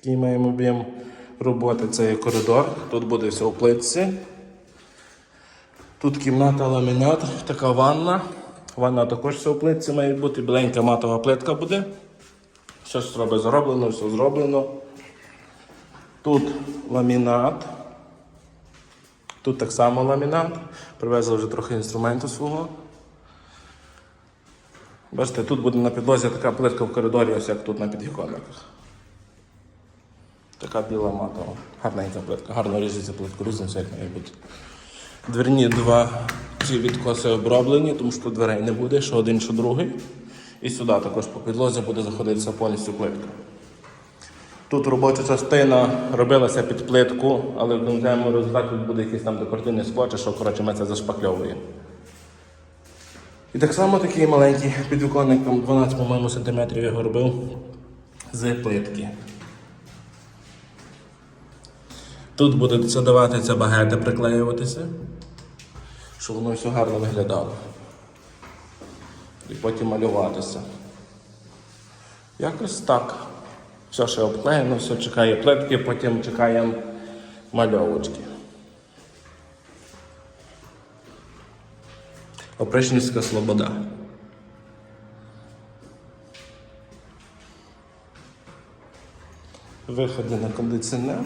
Такий маємо об'єм роботи. Це є коридор. Тут буде все у плитці. Тут кімната ламінат, така ванна. Ванна також все у плитці має бути. Біленька матова плитка буде. Все ж зроблено, все зроблено. Тут ламінат. Тут так само ламінат. Привезли вже трохи інструменту свого. Бачите, тут буде на підлозі така плитка в коридорі, ось як тут на підвіконниках. Така біла матова. Гарненька плитка, гарно ріжеться плитку, різниця як має бути. Дверні два ці відкоси оброблені, тому що дверей не буде, що один, що другий. І сюди також по підлозі буде заходитися повністю плитка. Тут робоча частина робилася під плитку, але в результаті тут буде якийсь там декоративний чи що коротше ми це зашпакльовуємо. І так само такий маленький підвіконник, там 12, по-моєму, сантиметрів його робив з плитки. Тут буде задавати це багети, приклеюватися, щоб воно все гарно виглядало. І потім малюватися. Якось так. Все ще обклеєно, все чекає плитки, потім чекаємо мальовочки. Опришнівська Слобода. Виходи на кондиціонер.